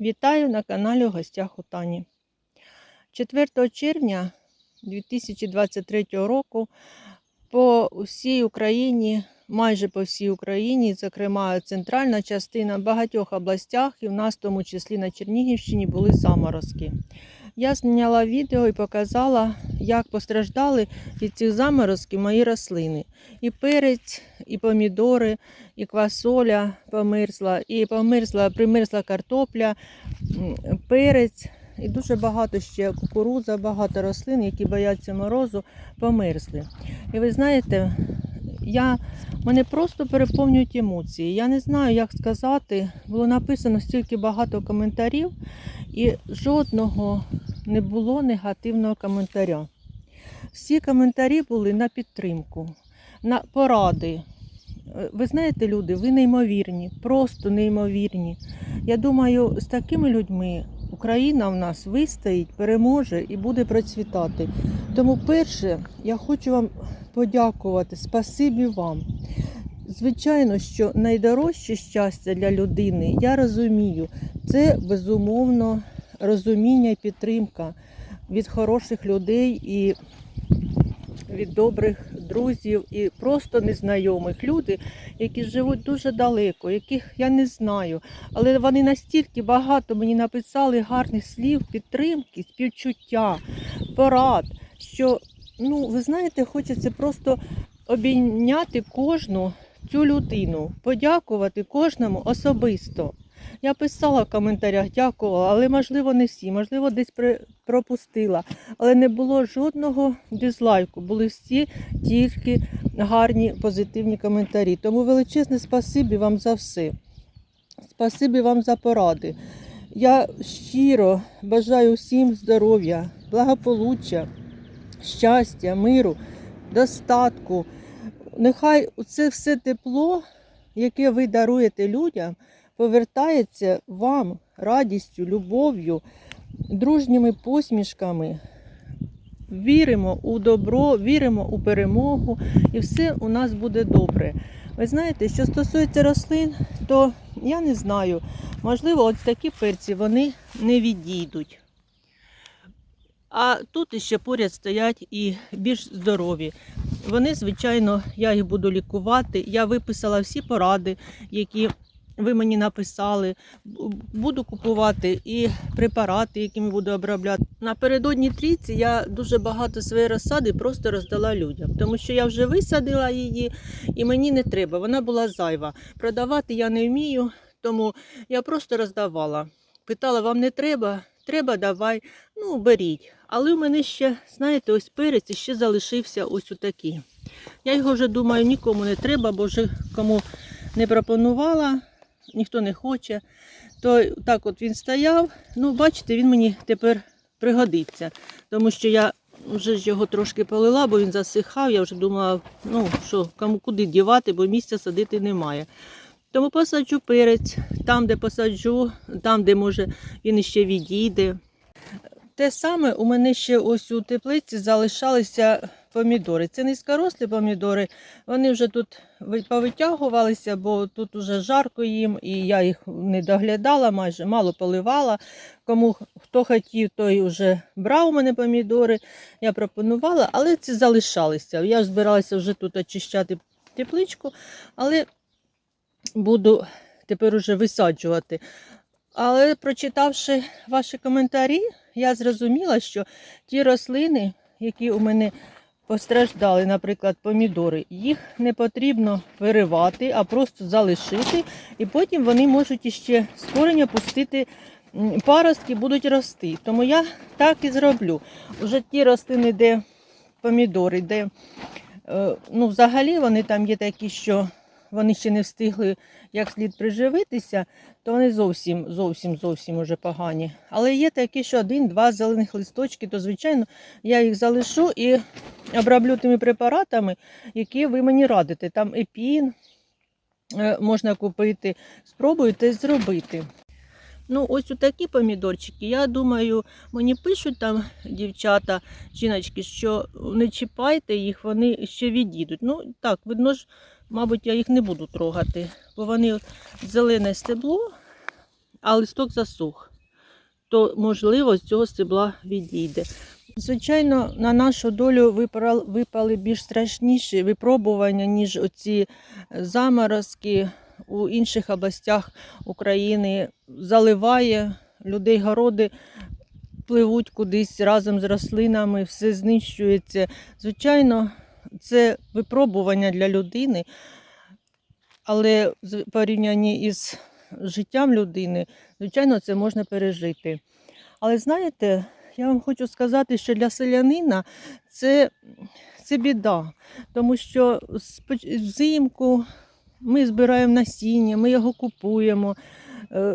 Вітаю на каналі у гостях у Тані. 4 червня 2023 року по всій Україні, майже по всій Україні, зокрема центральна частина, в багатьох областях, і в нас, в тому числі на Чернігівщині, були заморозки. Я зняла відео і показала, як постраждали від цих заморозків мої рослини. І перець, і помідори, і квасоля померзла, і померзла, примерзла картопля, перець, і дуже багато ще кукурудза, багато рослин, які бояться морозу, померзли. І ви знаєте, я, мене просто переповнюють емоції. Я не знаю, як сказати. Було написано стільки багато коментарів, і жодного не було негативного коментаря. Всі коментарі були на підтримку, на поради. Е, Ви знаєте, люди, ви неймовірні, просто неймовірні. Я думаю, з такими людьми Україна в нас вистоїть, переможе і буде процвітати. Тому, перше, я хочу вам подякувати, спасибі вам. Звичайно, що найдорожче щастя для людини, я розумію, це безумовно розуміння і підтримка від хороших людей і від добрих друзів і просто незнайомих люди, які живуть дуже далеко, яких я не знаю. Але вони настільки багато мені написали гарних слів, підтримки, співчуття, порад, що, ну, ви знаєте, хочеться просто обійняти кожну цю людину, подякувати кожному особисто. Я писала в коментарях, дякувала, але можливо не всі, можливо, десь пропустила. Але не було жодного дизлайку, були всі тільки гарні позитивні коментарі. Тому величезне спасибі вам за все. Спасибі вам за поради. Я щиро бажаю всім здоров'я, благополуччя, щастя, миру, достатку. Нехай це все тепло, яке ви даруєте людям, повертається вам радістю, любов'ю, дружніми посмішками. Віримо у добро, віримо у перемогу, і все у нас буде добре. Ви знаєте, що стосується рослин, то я не знаю. Можливо, ось такі перці вони не відійдуть. А тут іще поряд стоять і більш здорові. Вони, звичайно, я їх буду лікувати. Я виписала всі поради, які ви мені написали. Буду купувати і препарати, якими буду обробляти. Напередодні трійці я дуже багато своєї розсади просто роздала людям, тому що я вже висадила її і мені не треба. Вона була зайва. Продавати я не вмію, тому я просто роздавала. Питала, вам не треба? Треба, давай. Ну, беріть. Але у мене ще, знаєте, ось перець ще залишився ось отакий. Я його вже думаю, нікому не треба, бо вже кому не пропонувала, ніхто не хоче. То так от він стояв. Ну, бачите, він мені тепер пригодиться. Тому що я вже ж його трошки полила, бо він засихав. Я вже думала, ну що, кому куди дівати, бо місця садити немає. Тому посаджу перець, там, де посаджу, там, де може він іще відійде. Те саме у мене ще ось у теплиці залишалися помідори. Це низькорослі помідори. Вони вже тут повитягувалися, бо тут уже жарко їм, і я їх не доглядала, майже мало поливала. Кому хто хотів, той вже брав у мене помідори. Я пропонувала, але ці залишалися. Я збиралася вже тут очищати тепличку, але буду тепер уже висаджувати. Але прочитавши ваші коментарі, я зрозуміла, що ті рослини, які у мене постраждали, наприклад, помідори, їх не потрібно виривати, а просто залишити, і потім вони можуть іще з пустити паростки, будуть рости. Тому я так і зроблю. Уже ті рослини, де помідори, де е, ну, взагалі вони там є такі, що вони ще не встигли як слід приживитися, то вони зовсім зовсім зовсім уже погані. Але є такі, що один-два зелених листочки, то звичайно я їх залишу і оброблю тими препаратами, які ви мені радите. Там епін е, можна купити. Спробуйте зробити. Ну, ось у такі помідорчики. Я думаю, мені пишуть там дівчата, жіночки, що не чіпайте їх, вони ще відійдуть. Ну, так, видно ж, мабуть, я їх не буду трогати, бо вони зелене стебло, а листок засух, то можливо з цього стебла відійде. Звичайно, на нашу долю випали більш страшніші випробування, ніж оці заморозки у інших областях України. Заливає людей городи, пливуть кудись разом з рослинами, все знищується. Звичайно, це випробування для людини, але в порівнянні із життям людини, звичайно, це можна пережити. Але знаєте, я вам хочу сказати, що для селянина це, це біда, тому що взимку ми збираємо насіння, ми його купуємо,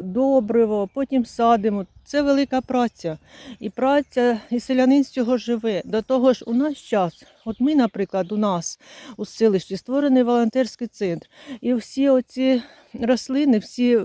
добриво, потім садимо. Це велика праця. І праця, і селянин з цього живе. До того ж, у наш час, от ми, наприклад, у нас у селищі створений волонтерський центр. І всі оці рослини, всі,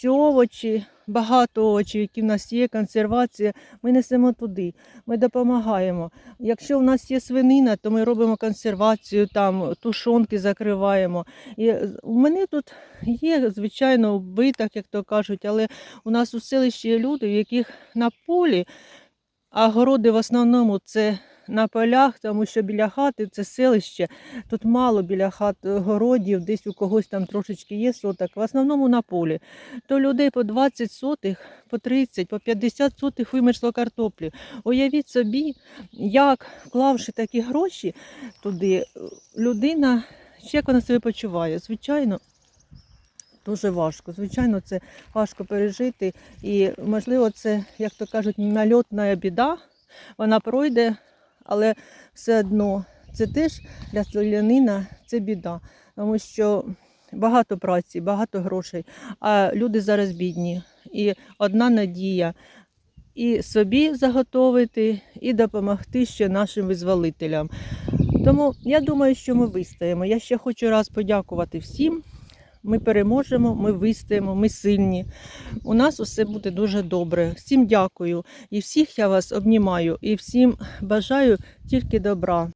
всі овочі, багато овочів, які в нас є, консервація, ми несемо туди, ми допомагаємо. Якщо в нас є свинина, то ми робимо консервацію, там тушонки закриваємо. І у мене тут є, звичайно, вбиток, як то кажуть, але у нас у селищі є люди, в яких на полі, а городи в основному це на полях, тому що біля хати це селище. Тут мало біля хат е, городів, десь у когось там трошечки є соток, в основному на полі. То людей по 20 сотих, по 30, по 50 сотих вимершло картоплі. Уявіть собі, як вклавши такі гроші туди, е, людина, як вона себе почуває. Звичайно, дуже важко. Звичайно, це важко пережити. І, можливо, це, як то кажуть, нальотна біда. Вона пройде, але все одно це теж для селянина це біда. Тому що багато праці, багато грошей, а люди зараз бідні. І одна надія і собі заготовити, і допомогти ще нашим визволителям. Тому я думаю, що ми вистоїмо. Я ще хочу раз подякувати всім. Ми переможемо, ми вистоїмо, ми сильні. У нас усе буде дуже добре. Всім дякую. І всіх я вас обнімаю, і всім бажаю тільки добра.